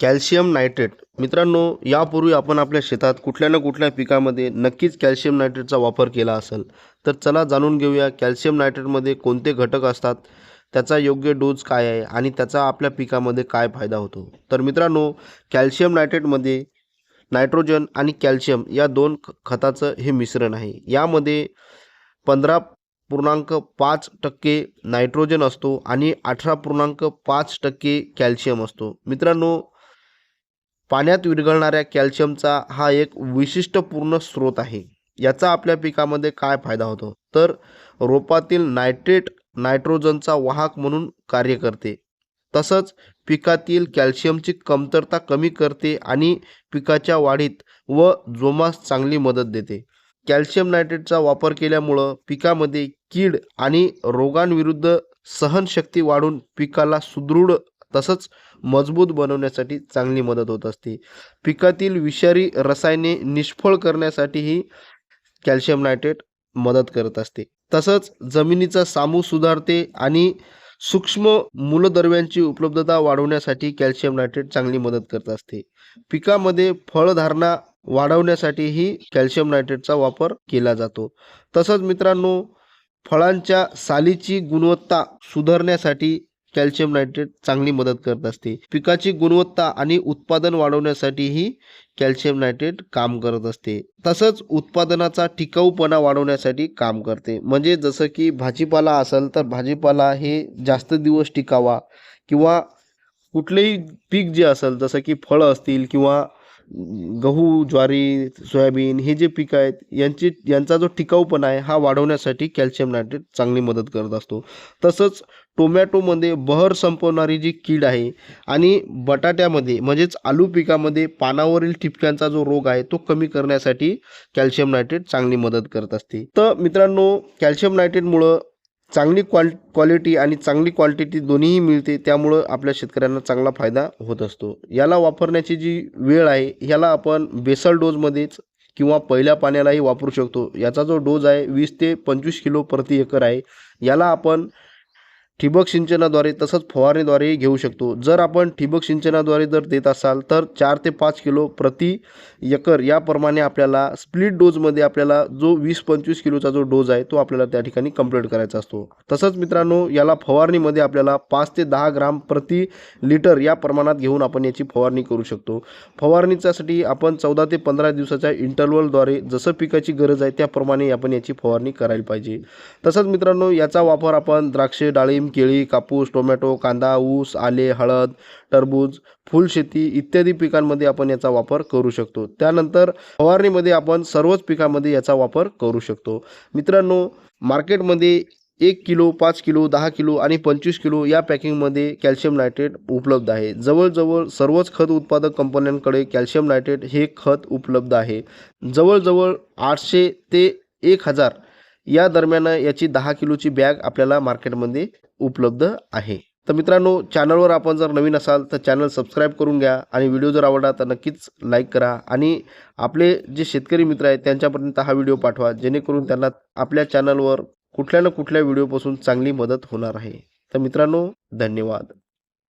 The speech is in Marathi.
Calcium nitrate. मित्रांनो यापूर्वी आपण आपल्या शेतात कुठल्या ना कुठल्या पिकामध्ये नक्कीच कॅल्शियम नायट्रेटचा वापर केला असेल. तर चला जाणून घेऊया कॅल्शियम नायट्रेटमध्ये कोणते घटक असतात? त्याचा योग्य डोज काय आहे आणि त्याचा आपल्या पिकामध्ये काय फायदा होतो? तर मित्रांनो कॅल्शियम नायट्रेटमध्ये नायट्रोजन आणि कॅल्शियम या दोन खताचं हे मिश्रण आहे. यामध्ये पंधरा पूर्णांक पाच टक्के नायट्रोजन असतो आणि अठरा पूर्णांक पाच टक्के कॅल्शियम असतो. मित्रांनो पाण्यात विरघळणाऱ्या कॅल्शियमचा हा एक विशिष्टपूर्ण स्रोत आहे. याचा आपल्या पिकामध्ये काय फायदा होतो? तर रोपातील नायट्रेट नायट्रोजनचा वाहक म्हणून कार्य करते. तसंच पिकातील कॅल्शियमची कमतरता कमी करते आणि पिकाच्या वाढीत व जोमास चांगली मदत देते. कॅल्शियम नायट्रेटचा वापर केल्यामुळं पिकामध्ये कीड आणि रोगांविरुद्ध सहनशक्ती वाढून पिकाला सुदृढ तसंच मजबूत बनवण्यासाठी चांगली मदत होत असते. पिकातील विषारी रसायने निष्फळ करण्यासाठीही कॅल्शियम नायट्रेट मदत करत असते. तसंच जमिनीचा सामू सुधारते आणि सूक्ष्म मूलद्रव्यांची उपलब्धता वाढवण्यासाठी कॅल्शियम नायट्रेट चांगली मदत करत असते. पिकामध्ये फळधारणा वाढवण्यासाठीही कॅल्शियम नायट्रेटचा वापर केला जातो. तसंच मित्रांनो फळांच्या सालीची गुणवत्ता सुधारण्यासाठी कॅल्शियम नायट्रेट चांगली मदत करत असते. पिकाची गुणवत्ता आणि उत्पादन वाढवण्यासाठीही कॅल्शियम नायट्रेट काम करत असते. तसंच उत्पादनाचा टिकाऊपणा वाढवण्यासाठी काम करते. म्हणजे जसं की भाजीपाला असेल तर भाजीपाला हे जास्त दिवस टिकावा किंवा कुठलेही पीक जे असेल जसं की फळं असतील किंवा गहू ज्वारी सोयाबीन हे जे पिकं आहेत यांची यांचा जो टिकाऊपणा आहे हा वाढवण्यासाठी कॅल्शियम नायट्रेट चांगली मदत करत असतो. तसंच टोमॅटोमध्ये बहर संपवणारी जी कीड आहे आणि बटाट्यामध्ये म्हणजेच आलू पिकामध्ये पानावरील ठिपक्यांचा जो रोग आहे तो कमी करण्यासाठी कॅल्शियम नायट्रेट चांगली मदत करत असते. तर मित्रांनो कॅल्शियम नायट्रेटमुळं चांगली क्वाल क्वालिटी आणि चांगली क्वांटिटी दोन्हीही मिळते त्यामुळं आपल्या शेतकऱ्यांना चांगला फायदा होत असतो. याला वापरण्याची जी वेळ आहे ह्याला आपण बेसल डोजमध्येच किंवा पहिल्या पाण्यालाही वापरू शकतो. याचा जो डोज आहे वीस ते पंचवीस किलो प्रति एकर आहे. याला आपण ठिबक सिंचनाद्वारे तसंच फवारणीद्वारेही घेऊ शकतो. जर आपण ठिबक सिंचनाद्वारे जर देत असाल तर चार ते पाच किलो प्रति एकर याप्रमाणे आपल्याला स्प्लिट डोजमध्ये आपल्याला जो वीस पंचवीस किलोचा जो डोज आहे तो आपल्याला त्या ठिकाणी कंप्लीट करायचा असतो. तसंच मित्रांनो याला फवारणीमध्ये आपल्याला पाच ते दहा ग्राम प्रति लिटर या प्रमाणात घेऊन आपण याची फवारणी करू शकतो. फवारणीच्यासाठी आपण चौदा ते पंधरा दिवसाच्या इंटरवलद्वारे जसं पिकाची गरज आहे त्याप्रमाणे आपण याची फवारणी करायला पाहिजे. तसंच मित्रांनो याचा वापर आपण द्राक्षे डाळिंब केळी कापूस टोमॅटो कांदा ऊस आले हळद टरबूज फुलशेती इत्यादी पिकांमध्ये आपण याचा वापर करू शकतो. त्यानंतर फवारणीमध्ये आपण सर्वच पिकामध्ये याचा वापर करू शकतो. मित्रांनो मार्केटमध्ये एक किलो पाच किलो दहा किलो आणि पंचवीस किलो या पॅकिंगमध्ये कॅल्शियम नायट्रेट उपलब्ध आहे. जवळजवळ सर्वच खत उत्पादक कंपन्यांकडे कॅल्शियम नायट्रेट हे खत उपलब्ध आहे. जवळजवळ आठशे ते एक हजार या दरम्यान याची दहा किलोची बॅग आपल्याला मार्केटमध्ये उपलब्ध आहे. तर मित्रांनो चॅनलवर आपण जर नवीन असाल तर चॅनल सबस्क्राईब करून घ्या आणि व्हिडिओ जर आवडला तर नक्कीच लाईक करा. आणि आपले जे शेतकरी मित्र आहेत त्यांच्यापर्यंत हा व्हिडिओ पाठवा जेणेकरून त्यांना आपल्या चॅनलवर कुठल्या ना कुठल्या व्हिडिओपासून चांगली मदत होणार आहे. तर मित्रांनो धन्यवाद.